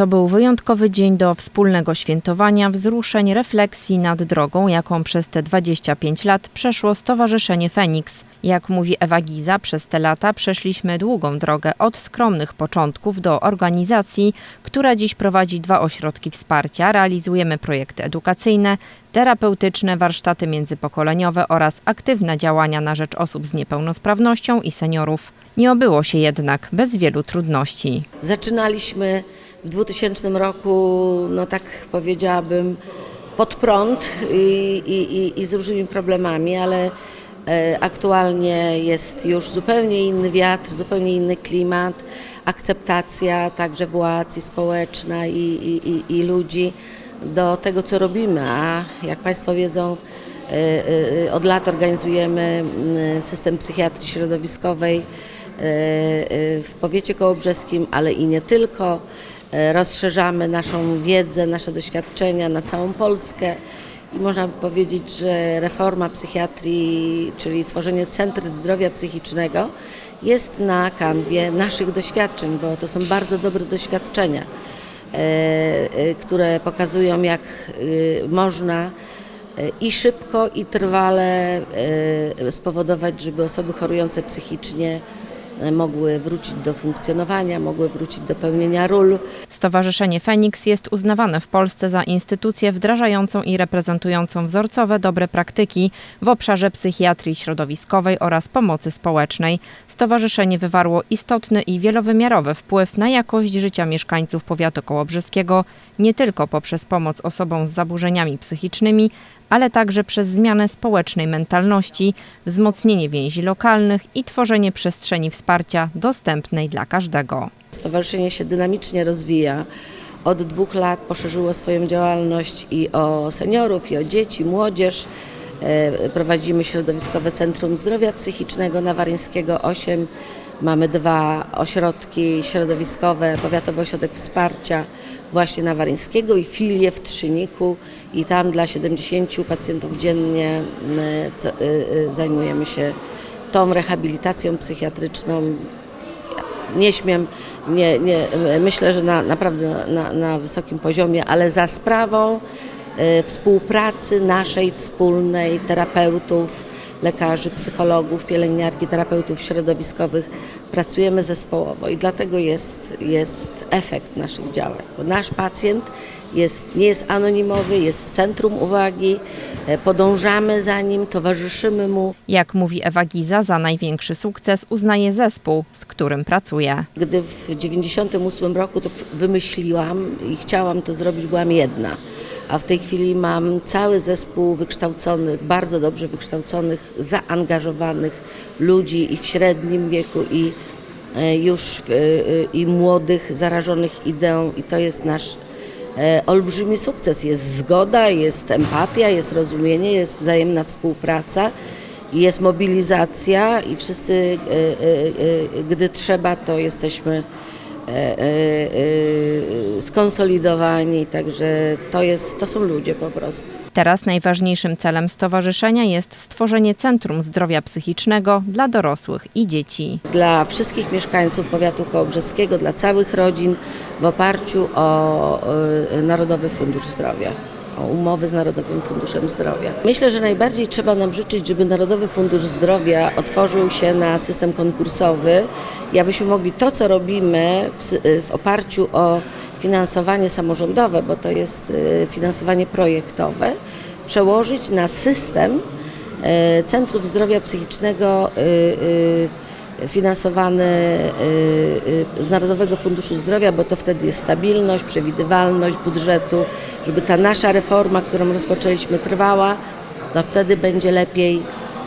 To był wyjątkowy dzień do wspólnego świętowania, wzruszeń, refleksji nad drogą, jaką przez te 25 lat przeszło Stowarzyszenie Feniks. Jak mówi Ewa Giza, przez te lata przeszliśmy długą drogę od skromnych początków do organizacji, która dziś prowadzi dwa ośrodki wsparcia. Realizujemy projekty edukacyjne, terapeutyczne, warsztaty międzypokoleniowe oraz aktywne działania na rzecz osób z niepełnosprawnością i seniorów. Nie obyło się jednak bez wielu trudności. Zaczynaliśmy w 2000 roku, no tak powiedziałabym, pod prąd i, i, i, z różnymi problemami, ale e, aktualnie jest już zupełnie inny wiatr, zupełnie inny klimat, akceptacja także władz i społeczna i, i, i, ludzi do tego, co robimy. A jak Państwo wiedzą, e, e, od lat organizujemy m, system psychiatrii środowiskowej w powiecie kołobrzeskim, ale i nie tylko. E, Rozszerzamy naszą wiedzę, nasze doświadczenia na całą Polskę i można by powiedzieć, że reforma psychiatrii, czyli tworzenie centr zdrowia psychicznego jest na kanwie naszych doświadczeń, bo to są bardzo dobre doświadczenia, e, e, które pokazują jak można i szybko, i trwale spowodować, żeby osoby chorujące psychicznie mogły wrócić do funkcjonowania, mogły wrócić do pełnienia ról. Stowarzyszenie Feniks jest uznawane w Polsce za instytucję wdrażającą i reprezentującą wzorcowe dobre praktyki w obszarze psychiatrii środowiskowej oraz pomocy społecznej. Stowarzyszenie wywarło istotny i wielowymiarowy wpływ na jakość życia mieszkańców powiatu kołobrzeskiego, nie tylko poprzez pomoc osobom z zaburzeniami psychicznymi, ale także przez zmianę społecznej mentalności, wzmocnienie więzi lokalnych i tworzenie przestrzeni wsparcia dostępnej dla każdego. Stowarzyszenie się dynamicznie rozwija. Od dwóch lat poszerzyło swoją działalność i o seniorów, i o dzieci, młodzież. E, Prowadzimy środowiskowe Centrum Zdrowia Psychicznego na Waryńskiego 8. Mamy dwa ośrodki środowiskowe, Powiatowy Ośrodek Wsparcia właśnie na Waryńskiego i filię w Trzyniku i tam dla 70 pacjentów dziennie y, y, zajmujemy się tą rehabilitacją psychiatryczną, nie śmiem, nie, nie, myślę, że na, naprawdę na, na wysokim poziomie, ale za sprawą e, współpracy naszej wspólnej terapeutów, lekarzy, psychologów, pielęgniarki, terapeutów środowiskowych pracujemy zespołowo i dlatego jest, jest efekt naszych działań. Bo nasz pacjent jest, nie jest anonimowy, jest w centrum uwagi, e, podążamy za nim, towarzyszymy mu. Jak mówi Ewa Giza, za największy sukces uznaje zespół, z którym pracuje. Gdy w 1998 roku to wymyśliłam i chciałam to zrobić, byłam jedna. A w tej chwili mam cały zespół wykształconych, bardzo dobrze wykształconych, zaangażowanych ludzi i w średnim wieku, i e, już e, e, i młodych, zarażonych ideą, i to jest nasz olbrzymi sukces. Jest zgoda, jest empatia, jest rozumienie, jest wzajemna współpraca, jest mobilizacja i wszyscy, gdy trzeba, to jesteśmy skonsolidowani, także to, jest, to są ludzie po prostu. Teraz najważniejszym celem stowarzyszenia jest stworzenie Centrum Zdrowia Psychicznego dla dorosłych i dzieci. Dla wszystkich mieszkańców powiatu kołobrzeskiego, dla całych rodzin w oparciu o e, Narodowy Fundusz Zdrowia. Umowy z Narodowym Funduszem Zdrowia. Myślę, że najbardziej trzeba nam życzyć, żeby Narodowy Fundusz Zdrowia otworzył się na system konkursowy i abyśmy mogli to, co robimy w, w oparciu o finansowanie samorządowe, bo to jest e, finansowanie projektowe, przełożyć na system e, Centrów Zdrowia Psychicznego finansowane e, e, z Narodowego Funduszu Zdrowia, bo to wtedy jest stabilność, przewidywalność budżetu, żeby ta nasza reforma, którą rozpoczęliśmy, trwała, to wtedy będzie lepiej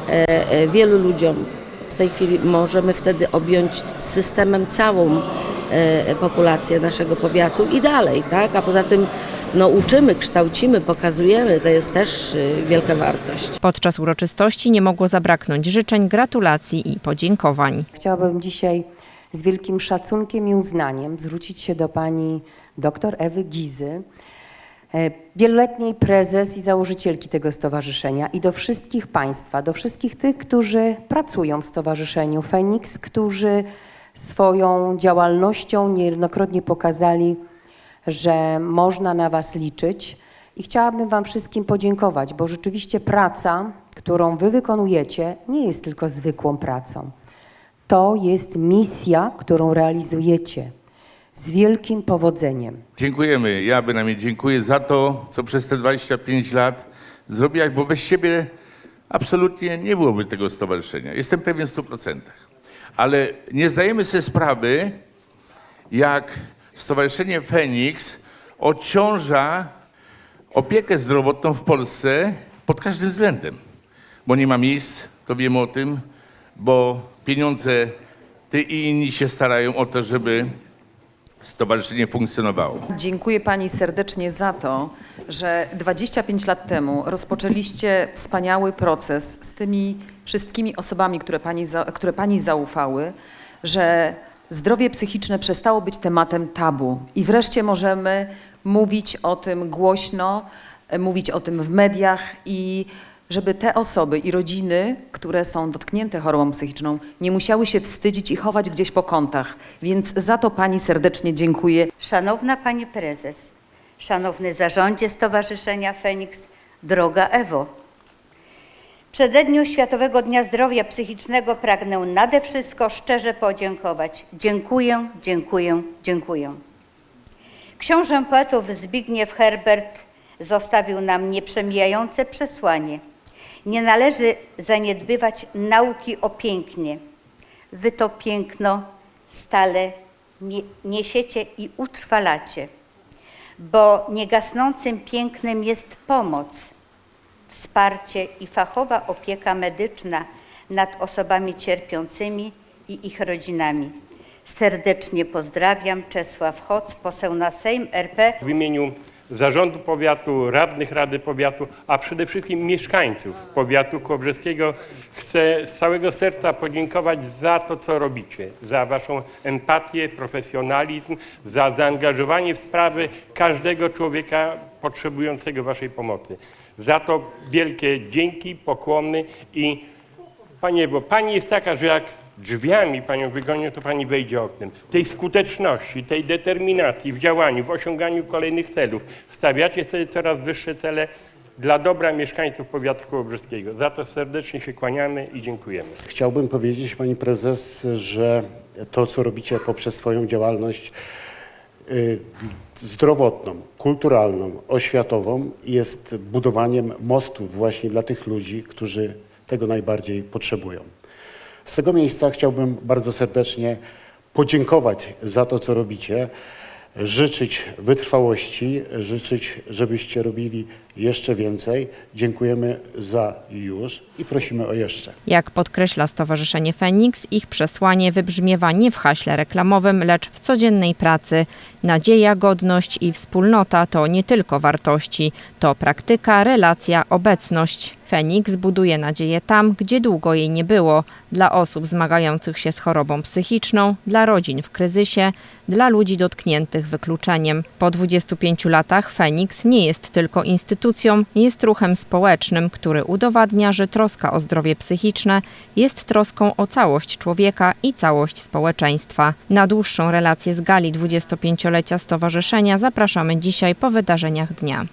e, e, wielu ludziom. W tej chwili możemy wtedy objąć systemem całą e, populację naszego powiatu i dalej, tak? A poza tym no, uczymy, kształcimy, pokazujemy, to jest też e, wielka wartość. Podczas uroczystości nie mogło zabraknąć życzeń, gratulacji i podziękowań. Chciałabym dzisiaj z wielkim szacunkiem i uznaniem zwrócić się do pani dr Ewy Gizy, e, wieloletniej prezes i założycielki tego stowarzyszenia i do wszystkich państwa, do wszystkich tych, którzy pracują w Stowarzyszeniu Feniks, którzy swoją działalnością niejednokrotnie pokazali że można na Was liczyć i chciałabym Wam wszystkim podziękować, bo rzeczywiście praca, którą Wy wykonujecie, nie jest tylko zwykłą pracą. To jest misja, którą realizujecie z wielkim powodzeniem. Dziękujemy. Ja bynajmniej dziękuję za to, co przez te 25 lat zrobiłaś, bo bez siebie absolutnie nie byłoby tego stowarzyszenia. Jestem pewien w 100%. Ale nie zdajemy sobie sprawy, jak Stowarzyszenie Feniks odciąża opiekę zdrowotną w Polsce pod każdym względem. Bo nie ma miejsc, to wiemy o tym, bo pieniądze ty i inni się starają o to, żeby stowarzyszenie funkcjonowało. Dziękuję Pani serdecznie za to, że 25 lat temu rozpoczęliście wspaniały proces z tymi wszystkimi osobami, które Pani, które pani zaufały, że zdrowie psychiczne przestało być tematem tabu i wreszcie możemy mówić o tym głośno, e, mówić o tym w mediach i żeby te osoby i rodziny, które są dotknięte chorobą psychiczną, nie musiały się wstydzić i chować gdzieś po kątach. Więc za to Pani serdecznie dziękuję. Szanowna Pani Prezes, Szanowny Zarządzie Stowarzyszenia Feniks, droga Ewo. Przededniu Światowego Dnia Zdrowia Psychicznego pragnę nade wszystko szczerze podziękować. Dziękuję, dziękuję, dziękuję. Książę poetów Zbigniew Herbert zostawił nam nieprzemijające przesłanie. Nie należy zaniedbywać nauki o pięknie. Wy to piękno stale nie, niesiecie i utrwalacie, bo niegasnącym pięknem jest pomoc, wsparcie i fachowa opieka medyczna nad osobami cierpiącymi i ich rodzinami. Serdecznie pozdrawiam, Czesław Hoc, poseł na Sejm RP. w imieniu Zarządu Powiatu, radnych Rady Powiatu, a przede wszystkim mieszkańców Powiatu Kołbrzeskiego chcę z całego serca podziękować za to, co robicie, za Waszą empatię, profesjonalizm, za zaangażowanie w sprawy każdego człowieka potrzebującego Waszej pomocy. Za to wielkie dzięki, pokłony i Panie, bo Pani jest taka, że jak drzwiami Panią wygonią, to Pani wejdzie oknem. Tej skuteczności, tej determinacji w działaniu, w osiąganiu kolejnych celów. Stawiacie sobie coraz wyższe cele dla dobra mieszkańców powiatu kołobrzeskiego. Za to serdecznie się kłaniamy i dziękujemy. Chciałbym powiedzieć Pani Prezes, że to, co robicie poprzez swoją działalność zdrowotną, kulturalną, oświatową, jest budowaniem mostów właśnie dla tych ludzi, którzy tego najbardziej potrzebują. Z tego miejsca chciałbym bardzo serdecznie podziękować za to, co robicie, życzyć wytrwałości, życzyć, żebyście robili jeszcze więcej. Dziękujemy za już i prosimy o jeszcze. Jak podkreśla Stowarzyszenie Feniks, ich przesłanie wybrzmiewa nie w haśle reklamowym, lecz w codziennej pracy. Nadzieja, godność i wspólnota to nie tylko wartości, to praktyka, relacja, obecność. Feniks buduje nadzieję tam, gdzie długo jej nie było, dla osób zmagających się z chorobą psychiczną, dla rodzin w kryzysie, dla ludzi dotkniętych wykluczeniem. Po 25 latach Feniks nie jest tylko instytucją, jest ruchem społecznym, który udowadnia, że troska o zdrowie psychiczne jest troską o całość człowieka i całość społeczeństwa. Na dłuższą relację z gali 25-lecia stowarzyszenia zapraszamy dzisiaj po wydarzeniach dnia.